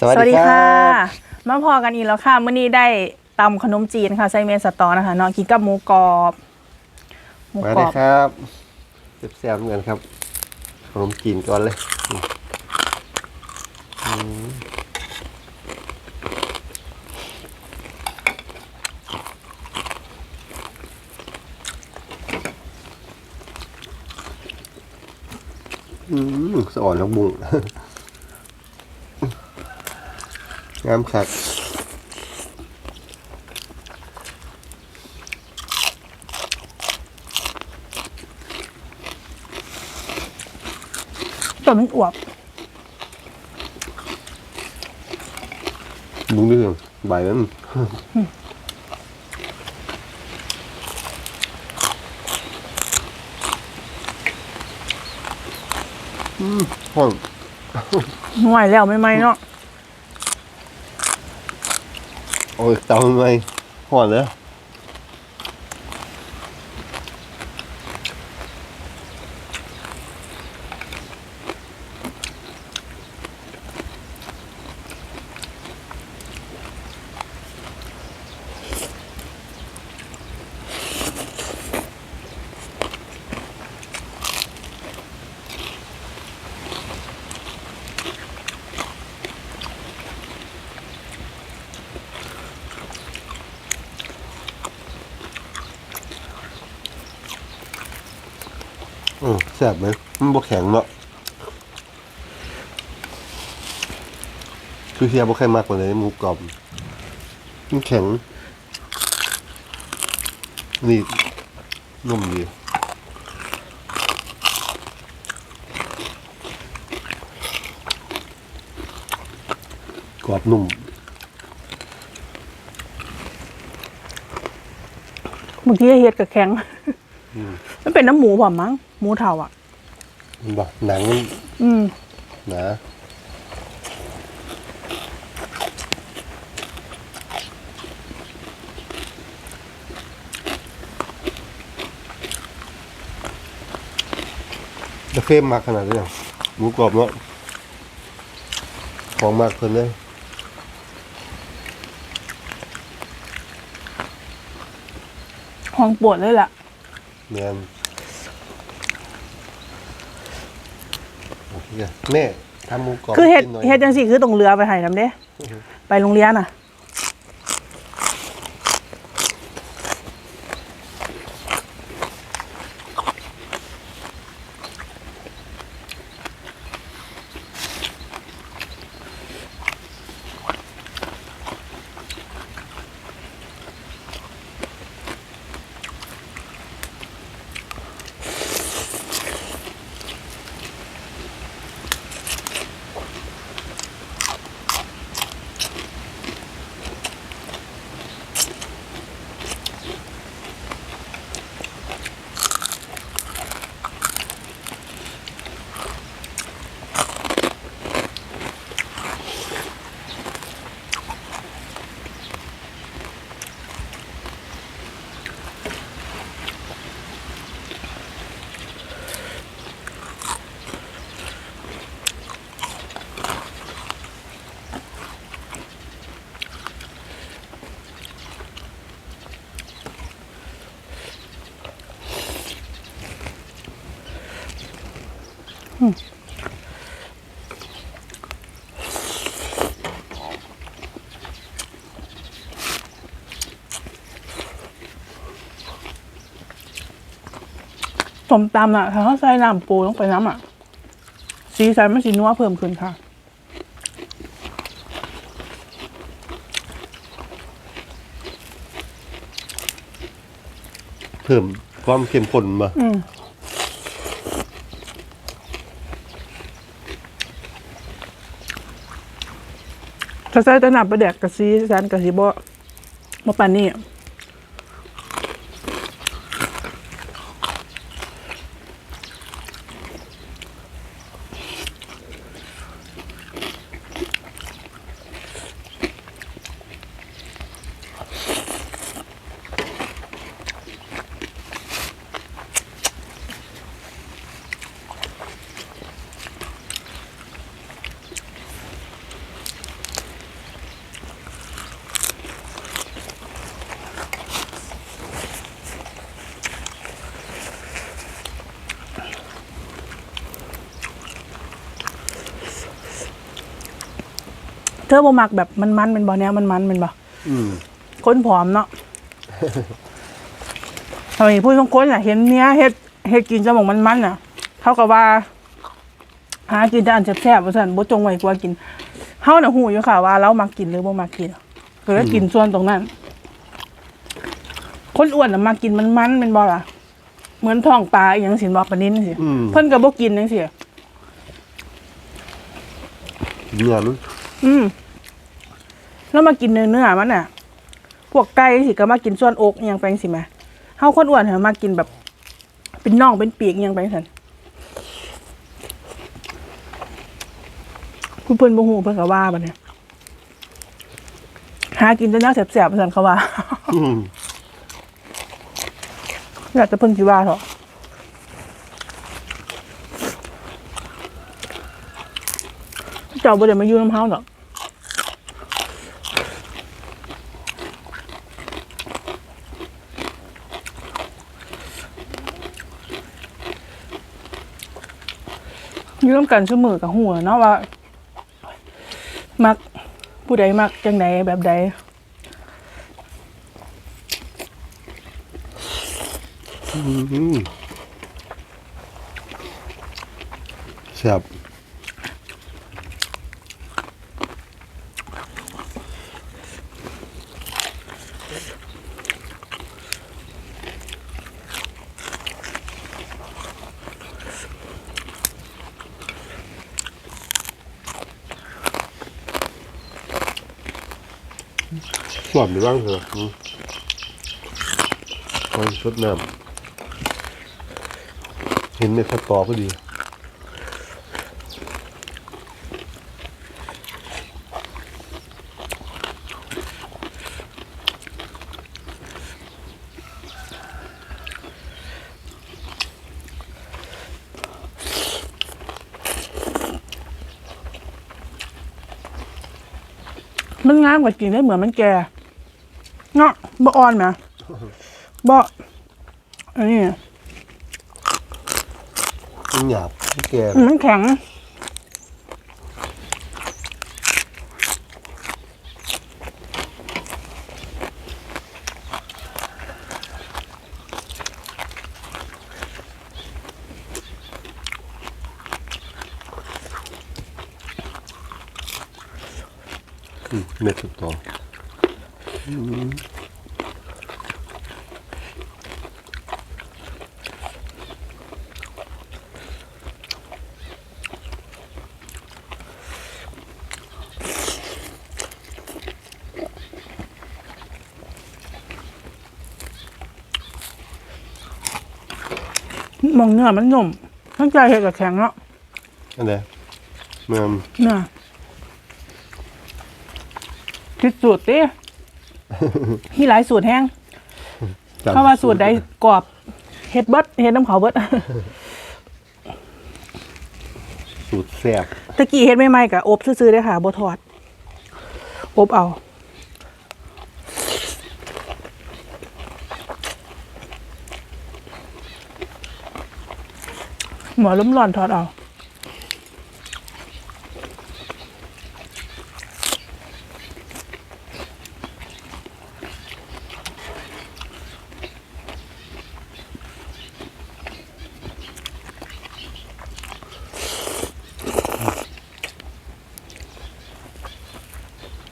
สวัสดีครับมาพอกันอีกแล้วค่ะมื้อนี้ได้ตำขนมจีนค่ะไซเมนสตอนะคะเนาะกินกับหมูกรอบหมูมากรเลอยบครับแซ่บๆเหมือนกันครับขนมจีนก่อนเลยอืมอืมสะอ่อนทั้งบุ้ง งามคักตัวมันอวบบุ้งเรื่องใบนั้นอืมหอมห่วยแล้วไม่ไหมเนาะ โอ้ยเตาทำไมหอนเลย อืมแซ่บไหมมันบกแข็งเนาะคือเชียร์บกแข็งมากกว่าเลยหมูกรอบมันแข็ง นี่นุ่มดีกรอบนุ่มบางทีเฮ็ดกับแข็ง มันเป็นน้ำหมูผมมั้ง หมูเถ่าอะมันบอกหนังมันอืมหนาจะเข้มมากขนาดนี้เหรอหมูกรอบเนาะของมากเพิ่นเลยห้องปวดเลยล่ะแมนโอเค แม่ทำหมูกรอบคือเฮ็ดกินหน่อยเฮ็ดจังสี่คือตรงเรือไปให้นํเด้ ไปโรงเรียนน่ะ สมตำอะถ้าเขาใส่น้ำปูลงไปน้ำอะ สีสันมันสีนัวเพิ่มขึ้นค่ะ เพิ่มความเข้มข้นมาอืมถ้าใส่แต่น้ำปลาแดกกับสีสันกับสีบ่บ่ปานนี้ เธอบ่มักแบบมันๆเป็นบ่แนวมันๆเป็นบ่อืมคนผอมเนาะเฮ้ยพูดตรงคนอะ เห็นเนี้ยเฮ็ดเฮ็ดกินจะมองมันๆน่ะเท่ากับว่า หากินแต่อันแซ่บๆว่าซั่นบ่จงไว้กลัวกินเฮาน่ะฮู้อยู่ค่ะว่าเรามักกินหรือบ่มักกินก็เลยกินส่วนตรงนั้น คนอ้วนน่ะมักกินมันๆเป็นบ่ล่ะเหมือนท้องปลาอหยังสิบ่ปลานิ้นสิอืมเพิ่นก็บ่กินจังซี่เนื้อมัน อืมแล้วมากินเนื้อเนื้อมันน่ะ พวกไก่สิก็มากินส่วนอกอหยังไปจังสิมาเฮาคนอ้วนเหรอมากินแบบ เป็นน่องเป็นปีกอหยังไปซั่นคุณเพิ่นบ่ฮู้เพิ่นก็ว่าบัดเนี่ยหากินแต่แนวแซ่บๆซั่นเขาว่าอืมอยากจะเพิ่นสิว่าเถอะ จ้าบ่ได้มาอยู่น้ำเฮาดอกอยู่ร่วมกันเสมอกับหัวเนาะว่า มักผู้ใดมักจังใดแบบใดแซ่บ สวมไปบ้างเถอะคอยชดน้ำเห็นในสตอพอดี มันงามกว่าจริงได้เหมือนมันแก่เนาะบ่อ่อนไหมบ่อันนี้มันหยาบมันแก่มันแข็ง เม็ดสตอมมองเนื้อมันนุ่มทั้งใจเห็ดกับแข็งเนาะอันไหนแม่มเนื้อ คิดสูตรติมีหลายสูตรแห้งจำเพราะว่าสูตรใดกรอบเฮ็ดเบิดเฮ็ดน้ำเขาเบิด สูตรแซ่บตะกี้เฮ็ดใหม่ๆกะอบซื่อๆเด้อค่ะบ่ทอด อบเอา หมอล้มร้อนทอดเอา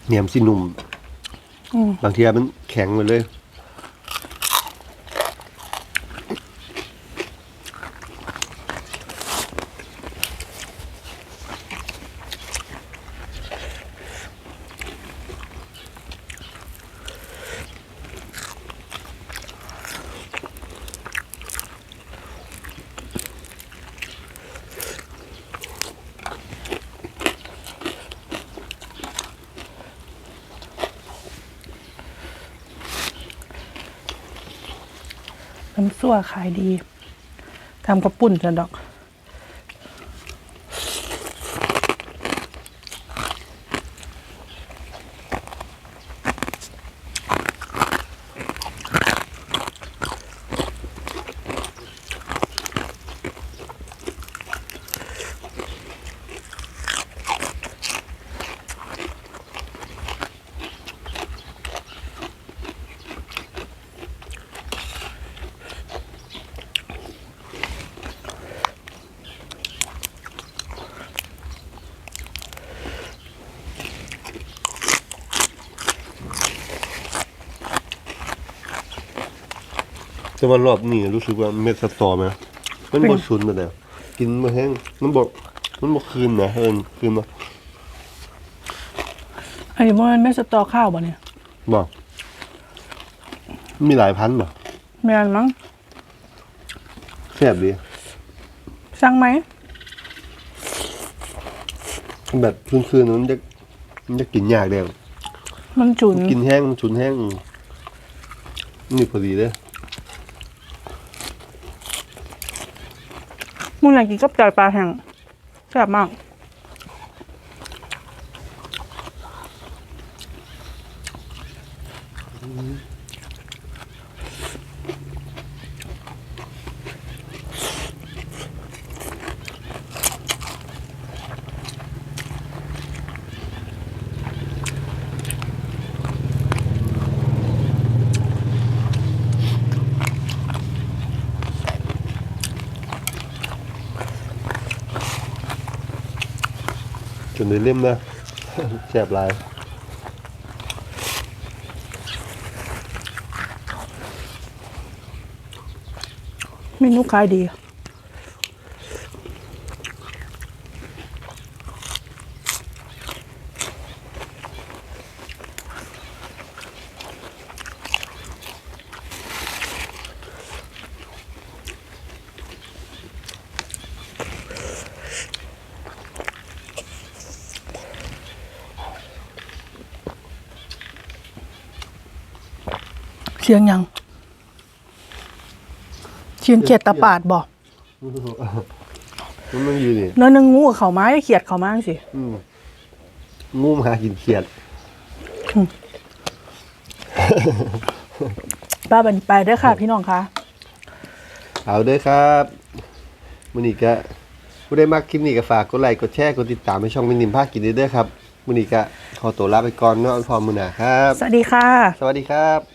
เหนียมสิหนุ่มอืมบางทีมันแข็งไปเลย น้ำซั่วขายดีทำกระปุ่นจะดอก แต่ว่ารอบนี้รู้สึกว่าเม็ดสตอไหมมันบ่ชุนไปแล้วกินบ่แห้งมันบ่มันบ่คืนนะเอิ้นคืนบ่อันนี้มันไม่สตอข้าวบ่เนี่ยบ่มีหลายพันธุ์บ่แม่นมั้งแซ่บดีสั่งไหมแบบคืนๆมันจะมันจะกินยากแล้วมันจุนกินแห้งมันชุนแห้งนี่พอดีเลย มึง อยากกินกับไก่ปลาแห้งแซ่บมากอืม จนในเล่มนะแสบหลายเมนูขายดี เสียงยังเสียงเขียดตะปาดบอกมันมันอยู่นี่เนื้อนึงงูกับเขาไม้เขียดเขาไม้สิอืมงูมาหากินเขียดป้าบันไปเด้อค่ะ พี่น้องคะเอาเด้อครับมื้อนี้ก็ผู้ได้มากคลิปนี้ก็ฝากกดไลค์กดแชร์กดติดตามให้ช่องมินิมภาคกินเด้อครับมื้อนี้ก็ขอตัวลาไปก่อนเนาะพอมื้อหน้าครับ สวัสดีค่ะ สวัสดีครับ